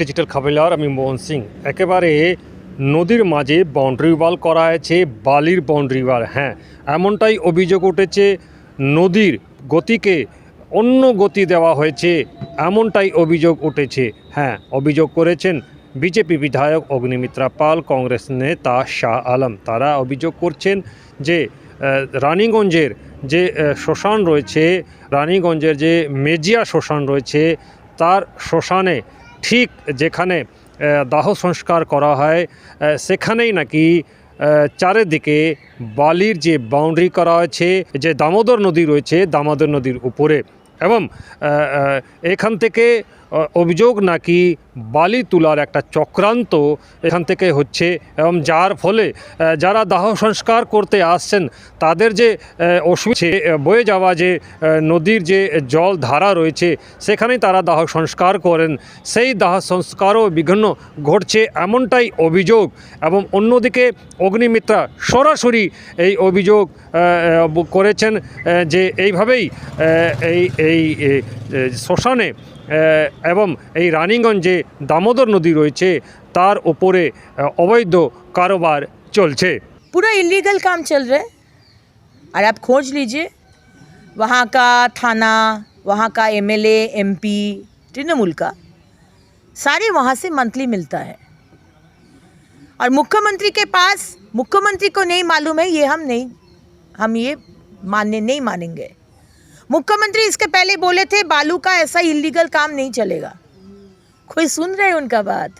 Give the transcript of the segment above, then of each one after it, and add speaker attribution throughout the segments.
Speaker 1: Digital খাবিলার আমি মোহন সিং একেবারে নদীর মাঝে বাউন্ডারি ওয়াল করা হয়েছে বালির বাউন্ডারি ওয়াল হ্যাঁ। এমনটাই অভিযোগ উঠেছে, নদীর গতিকে অন্য গতি দেওয়া হয়েছে, এমনটাই অভিযোগ উঠেছে হ্যাঁ। অভিযোগ করেছেন বিজেপি বিধায়ক অগ্নিমিত্রা পাল, কংগ্রেস নেতা শাহ আলম। তারা অভিযোগ করছেন যে রানীগঞ্জের যে শ্মশান রয়েছে, রানীগঞ্জের যে মেজিয়া শ্মশান রয়েছে, তার শ্মশানে ঠিক যেখানে দাহ সংস্কার করা হয় সেখানেই নাকি চারিদিকে বালির যে বাউন্ডারি করা হয়েছে, যে দামোদর নদী রয়েছে দামোদর নদীর উপরে এবং এখান থেকে অভিযোগ নাকি বালি তোলার একটা চক্রান্ত এখান থেকে হচ্ছে এবং যার ফলে যারা দাহ সংস্কার করতে আসছেন, তাদের যে অসুবিধে বয়ে যাওয়া যে নদীর যে জল ধারা রয়েছে, সেখানেই তারা দাহ সংস্কার করেন। সেই দাহ সংস্কারও বিঘ্ন ঘটছে এমনটাই অভিযোগ এবং অন্যদিকে অগ্নিমিত্রা সরাসরি এই অভিযোগ করেছেন যে এইভাবেই এই এই শ্মশানে এবং এই রানীগঞ্জে দামোদর নদী রয়েছে তার ওপরে আহ, অবৈধ কারোবার চলছে
Speaker 2: पूरा इलीगल काम चल रहा है और आप खोज लीजिए वहाँ का थाना वहाँ का एमएलए एमपी तृणमूल का सारे वहाँ से मंथली मिलता है और मुख्यमंत्री के पास मुख्यमंत्री को नहीं मालूम है ये हम नहीं हम ये मानने नहीं मानेंगे मुख्यमंत्री इसके पहले बोले थे, बालू का ऐसा इलीगल काम नहीं चलेगा। कोई सुन रहे उनका बात?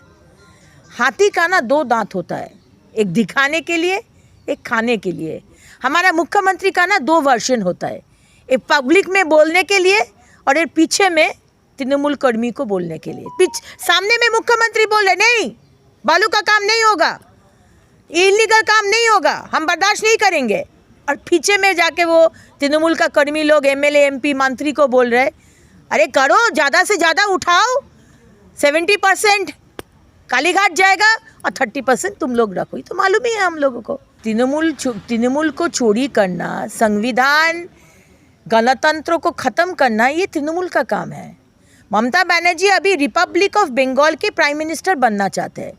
Speaker 2: हाथी का ना दो दांत होता है, एक दिखाने के लिए, एक खाने के लिए। हमारा मुख्यमंत्री का ना दो वर्जन होता है, एक पब्लिक में बोलने के लिए और एक पीछे में तृणमूल कर्मी को बोलने के लिए। पीछ, सामने में मुख्यमंत्री बोले नहीं, बालू का काम नहीं होगा इलीगल काम नहीं होगा, हम बर्दाश्त नहीं करेंगे। और पीछे में जाके वो तृणमूल का कर्मी लोग एमएलए एमपी मंत्री को बोल रहे अरे करो, ज़्यादा से ज़्यादा उठाओ सेवेंटी परसेंट कालीघाट जाएगा और थर्टी परसेंट तुम लोग रखो। ये तो मालूम ही है हम लोगों को। तृणमूल तृणमूल को चोरी करना, संविधान, गणतंत्र को ख़त्म करना, ये तृणमूल का काम है। ममता बनर्जी अभी रिपब्लिक ऑफ़ बंगाल के प्राइम मिनिस्टर बनना चाहते हैं।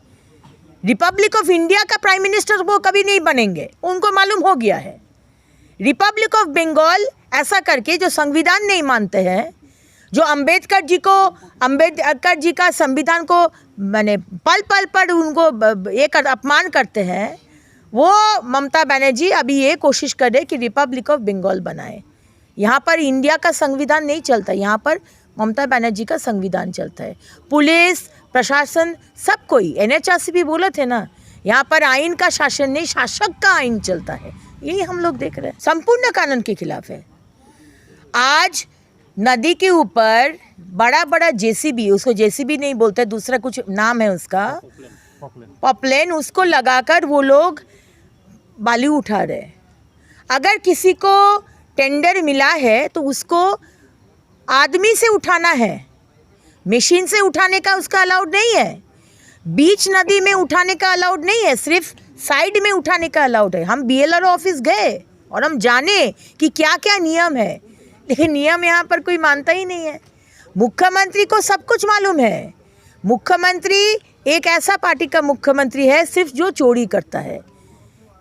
Speaker 2: रिपब्लिक ऑफ़ इंडिया का प्राइम मिनिस्टर वो कभी नहीं बनेंगे, उनको मालूम हो गया है। रिपब्लिक ऑफ़ बंगाल ऐसा करके जो संविधान नहीं मानते हैं, जो अंबेडकर जी को, अंबेडकर जी का संविधान को, मैंने पल पल पर उनको कर, अपमान करते हैं, वो ममता बनर्जी अभी ये कोशिश कर रहे कि रिपब्लिक ऑफ़ बंगाल बनाए। यहाँ पर इंडिया का संविधान नहीं चलता, यहाँ पर ममता बनर्जी का संविधान चलता है। पुलिस, प्रशासन, सब कोई एनएचआरसी भी बोले थे ना, यहाँ पर आइन का शासन नहीं, शासक का आइन चलता है। यही हम लोग देख रहे हैं। संपूर्ण कानून के खिलाफ है। आज नदी के ऊपर बड़ा बड़ा जेसीबी, उसको जेसीबी नहीं बोलते, दूसरा कुछ नाम है उसका। पॉपलेन। उसको लगाकर वो लोग बालू उठा रहे। अगर किसी को टेंडर मिला है तो उसको आदमी से उठाना है। मशीन से उठाने का उसका अलाउड नहीं है। बीच नदी में उठाने का अलाउड नहीं है। सिर्फ़ साइड में उठाने का अलाउड है। हम बीएलआर ऑफ़िस गए और हम जाने कि क्या क्या नियम है। लेकिन नियम यहाँ पर कोई मानता ही नहीं है। मुख्यमंत्री को सब कुछ मालूम है। मुख्यमंत्री एक ऐसा पार्टी का मुख्यमंत्री है, सिर्फ़ जो चोरी करता है।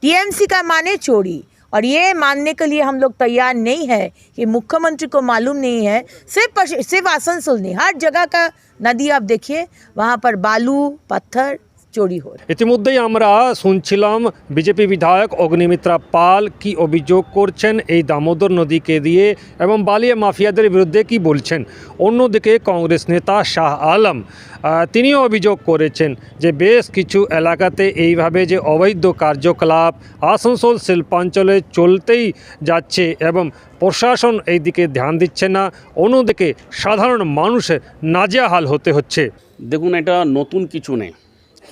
Speaker 2: टीएमसी का माने चोरी। और ये मानने के लिए हम लोग तैयार नहीं है कि मुख्यमंत्री को मालूम नहीं है। सिर्फ़ सिर्फ़ आसनसोल नहीं, हर जगह का नदी आप देखिए, वहाँ पर बालू, पत्थर চড়ি হয়
Speaker 1: ইতিমধ্যেই আমরা শুনছিলাম বিজেপি বিধায়ক অগ্নিমিত্রা পাল কি অভিযোগ করছেন এই দামোদর নদীকে দিয়ে এবং বালিয়া মাফিয়াদের বিরুদ্ধে কি বলছেন। অন্যদিকে কংগ্রেস নেতা শাহ আলম তিনিও অভিযোগ করেছেন যে বেশ কিছু এলাকাতে এইভাবে যে অবৈধ কার্যকলাপ আসানসোল শিল্পাঞ্চলে চলতেই যাচ্ছে এবং প্রশাসন এই দিকে ধ্যান দিচ্ছে না অন্যদিকে সাধারণ মানুষের নাজেহাল হতে হচ্ছে।
Speaker 3: দেখুন এটা নতুন কিছু নেই।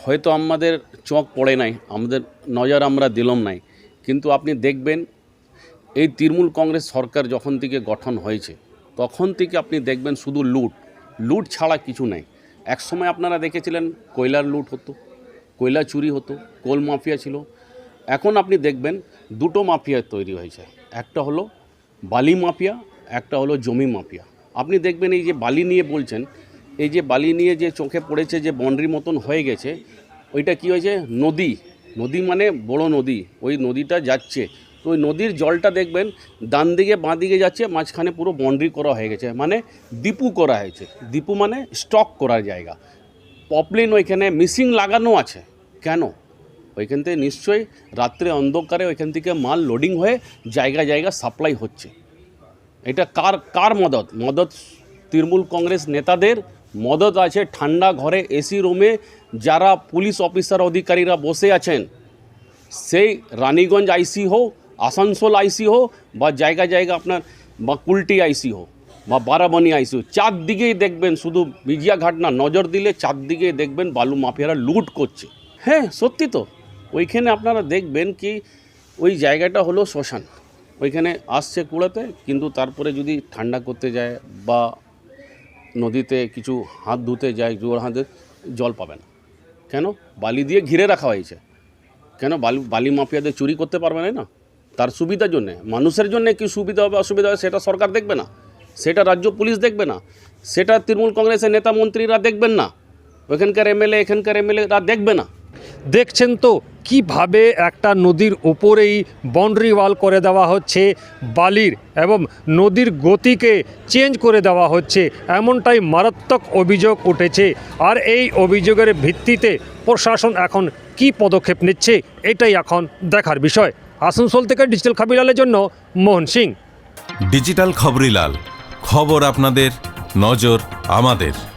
Speaker 3: হয়তো আমাদের চোখ পড়ে নাই, আমাদের নজর আমরা দিলাম নাই। কিন্তু আপনি দেখবেন, এই তৃণমূল কংগ্রেস সরকার যখন থেকে গঠন হয়েছে, তখন থেকে আপনি দেখবেন শুধু লুট। লুট ছাড়া কিছু নেই। একসময় আপনারা দেখেছিলেন কয়লার লুট হতো, কয়লা চুরি হতো, কোল মাফিয়া ছিল। এখন আপনি দেখবেন দুটো মাফিয়া তৈরি হয়েছে। একটা হলো বালি মাফিয়া, একটা হলো জমি মাফিয়া। আপনি দেখবেন এই যে বালি নিয়ে বলছেন এই যে বালি নিয়ে যে চোখে পড়েছে যে বন্ড্রির মতন হয়ে গেছে, ওইটা কি হয়েছে? নদী। নদী মানে বড় নদী। ওই নদীটা যাচ্ছে। তো ওই নদীর জলটা দেখবেন, ডান দিকে বাঁ দিকে যাচ্ছে, মাঝখানে পুরো বন্ড্রি করা হয়ে গেছে। মানে ডিপু করা হয়েছে। ডিপু মানে স্টক করার জায়গা। পপলিন ওইখানে মিসিং লাগানো আছে। কেন? ওইখান থেকে নিশ্চয়ই রাত্রে অন্ধকারে ওইখান থেকে মাল লোডিং হয়ে জায়গা জায়গা সাপ্লাই হচ্ছে। এটা কার কার মদত? মদত তৃণমূল কংগ্রেস নেতাদের মদত আছে ঠান্ডা ঘরে এসি রুমে যারা পুলিশ অফিসার অধিকারীরা বসে আছেন। সেই রানীগঞ্জ আইসি হোক, আসানসোল আইসি হোক, বা জায়গা জায়গা আপনার, বা কুলটি আইসি হোক, বা বারাবানি আইসি হোক, চারদিকেই দেখবেন শুধু বিজিয়াঘাট না, নজর দিলে চারদিকেই দেখবেন বালু মাফিয়ারা লুট করছে। হ্যাঁ সত্যি তো। ওইখানে আপনারা দেখবেন কি, ওই জায়গাটা হলো শ্মশান। ওইখানে আসছে কুড়াতে, কিন্তু তারপরে যদি ঠান্ডা করতে যায় বা নদীতে কিছু হাত ধুতে যায়, জোয়ার হাতে জল পাবে না। কেন? বালি দিয়ে ঘিরে রাখা হয়েছে। কেন? বালি বালি মাফিয়াদের চুরি করতে পারবে না? না তার সুবিধার জন্যে, মানুষের জন্য কি সুবিধা হবে, অসুবিধা হবে, সেটা সরকার দেখবে না। সেটা রাজ্য পুলিশ দেখবে না। সেটা তৃণমূল কংগ্রেসের নেতা মন্ত্রীরা দেখবেন না। ওখানকার এমএলএ, এখানকার এমএলএরা দেখবে না।
Speaker 1: দেখছেন তো কীভাবে একটা নদীর উপরেই বাউন্ডারি ওয়াল করে দেওয়া হচ্ছে, বালির এবং নদীর গতিকে চেঞ্জ করে দেওয়া হচ্ছে, এমনটাই মারাত্মক অভিযোগ উঠেছে। আর এই অভিযোগের ভিত্তিতে প্রশাসন এখন কি পদক্ষেপ নিচ্ছে, এটাই এখন দেখার বিষয়। আসানসোল থেকে ডিজিটাল খাবিলালের জন্য মোহন সিং।
Speaker 4: ডিজিটাল খবরিলাল খবর আপনাদের, নজর আমাদের।